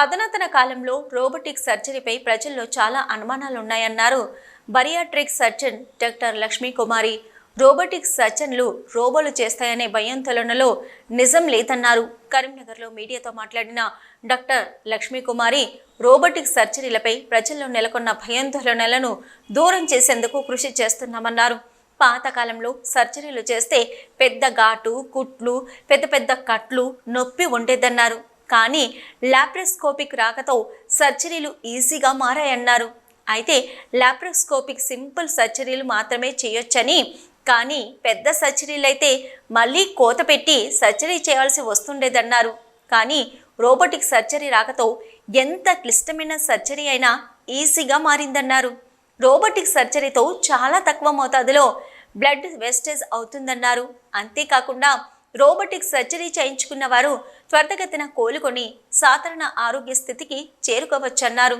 అధునాతన కాలంలో రోబోటిక్ సర్జరీపై ప్రజల్లో చాలా అనుమానాలున్నాయన్నారు. Bariatric surgeon doctor Lakshmi Kumari robotic సర్జన్లు రోబోలు చేస్తాయనే భయంతలనలో నిజం లేదన్నారు. కరీంనగర్లో మీడియాతో మాట్లాడిన డాక్టర్ లక్ష్మీ కుమారి రోబోటిక్ సర్జరీలపై ప్రజల్లో నెలకొన్న భయాందోళనలను దూరం చేసేందుకు కృషి చేస్తున్నామన్నారు. పాతకాలంలో సర్జరీలు చేస్తే పెద్ద ఘాటు కుట్లు పెద్ద పెద్ద కట్లు నొప్పి ఉండేదన్నారు. కానీ లాప్రోస్కోపిక్ రాకతో సర్జరీలు ఈజీగా మారాయన్నారు. అయితే లాప్రోస్కోపిక్ సింపుల్ సర్జరీలు మాత్రమే చేయొచ్చని కానీ పెద్ద సర్జరీలు అయితే మళ్ళీ కోత పెట్టి సర్జరీ చేయాల్సి వస్తుండేదన్నారు. కానీ రోబోటిక్ సర్జరీ రాకతో ఎంత క్లిష్టమైన సర్జరీ అయినా ఈజీగా మారిందన్నారు. రోబోటిక్ సర్జరీతో చాలా తక్కువ మోతాదులో బ్లడ్ వేస్టేజ్ అవుతుందన్నారు. అంతేకాకుండా రోబోటిక్ సర్జరీ చేయించుకున్న వారు త్వరితగతిన కోలుకొని సాధారణ ఆరోగ్య స్థితికి చేరుకోవచ్చన్నారు.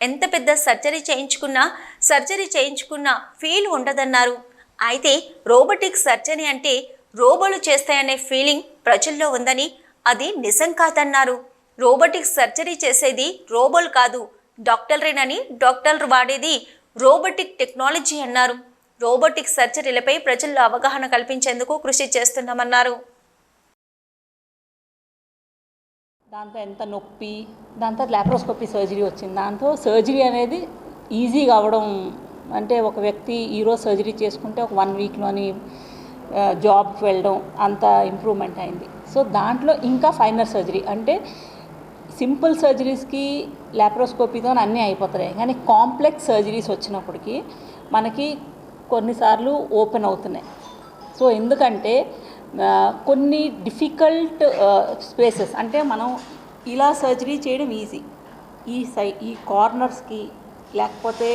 ఎంత పెద్ద సర్జరీ చేయించుకున్నా సర్జరీ చేయించుకున్న ఫీల్ ఉండదన్నారు. అయితే రోబోటిక్ సర్జరీ అంటే రోబోలు చేస్తాయనే ఫీలింగ్ ప్రజల్లో ఉందని అది నిజం కాదన్నారు. రోబోటిక్ సర్జరీ చేసేది రోబోలు కాదు డాక్టర్లేనని డాక్టర్లు వాడేది రోబోటిక్ టెక్నాలజీ అన్నారు. రోబోటిక్ సర్జరీలపై ప్రజల్లో అవగాహన కల్పించేందుకు కృషి చేస్తున్నామన్నారు. దాంతో ఎంత నొప్పి దాంతో లాప్రోస్కోపీ సర్జరీ వచ్చింది. దాంతో సర్జరీ అనేది ఈజీగా అవ్వడం అంటే ఒక వ్యక్తి ఈరోజు సర్జరీ చేసుకుంటే ఒక వన్ వీక్లోని జాబ్కి వెళ్ళడం అంత ఇంప్రూవ్మెంట్ అయింది. సో దాంట్లో ఇంకా ఫైనర్ సర్జరీ అంటే సింపుల్ సర్జరీస్కి ల్యాప్రోస్కోపీతో అన్నీ అయిపోతాయి. కానీ కాంప్లెక్స్ సర్జరీస్ వచ్చినప్పటికీ మనకి కొన్నిసార్లు ఓపెన్ అవుతున్నాయి. సో ఎందుకంటే కొన్ని డిఫికల్ట్ స్పేసెస్ అంటే మనం ఇలా సర్జరీ చేయడం ఈజీ. ఈ సై ఈ కార్నర్స్కి లేకపోతే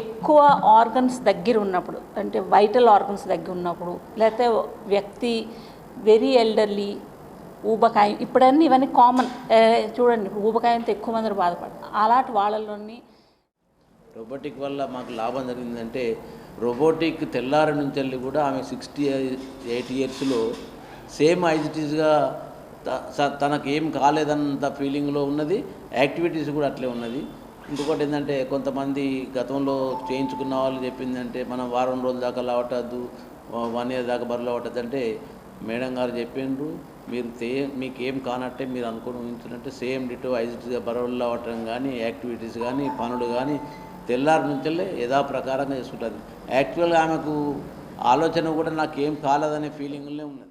ఎక్కువ ఆర్గన్స్ దగ్గర ఉన్నప్పుడు అంటే వైటల్ ఆర్గన్స్ దగ్గర ఉన్నప్పుడు లేకపోతే వ్యక్తి వెరీ ఎల్డర్లీ ఊబకాయం ఇప్పుడన్నీ ఇవన్నీ కామన్. చూడండి ఊబకాయంతో ఎక్కువ మంది బాధపడతారు. అలాంటి వాళ్ళలోని రోబోటిక్ వల్ల మాకు లాభం జరిగిందంటే రోబోటిక్ తెల్లారి నుంచి వెళ్ళి కూడా ఆమె సిక్స్టీ ఎయిట్ ఇయర్స్లో సేమ్ ఐజిటీస్గా తనకు ఏం కాలేదన్నంత ఫీలింగ్లో ఉన్నది యాక్టివిటీస్ కూడా అట్లే ఉన్నది. ఇంకొకటి ఏంటంటే కొంతమంది గతంలో చేయించుకున్న వాళ్ళు చెప్పిందంటే మనం వారం రోజుల దాకా లావటద్దు వన్ ఇయర్ దాకా బరువు లావటద్దు అంటే మేడం గారు చెప్పిండ్రు మీరు తే మీకు ఏం కానట్టే మీరు అనుకుని ఊహించినట్టే సేమ్ డిటో ఐజిట్గా బరవల్లో లావటం కానీ యాక్టివిటీస్ కానీ పనులు కానీ తెల్లారి నుంచెల్లే యథాప్రకారంగా చేసుకుంటుంది యాక్చువల్గా ఆమెకు ఆలోచన కూడా నాకేం కాలేదనే ఫీలింగ్లే ఉన్నది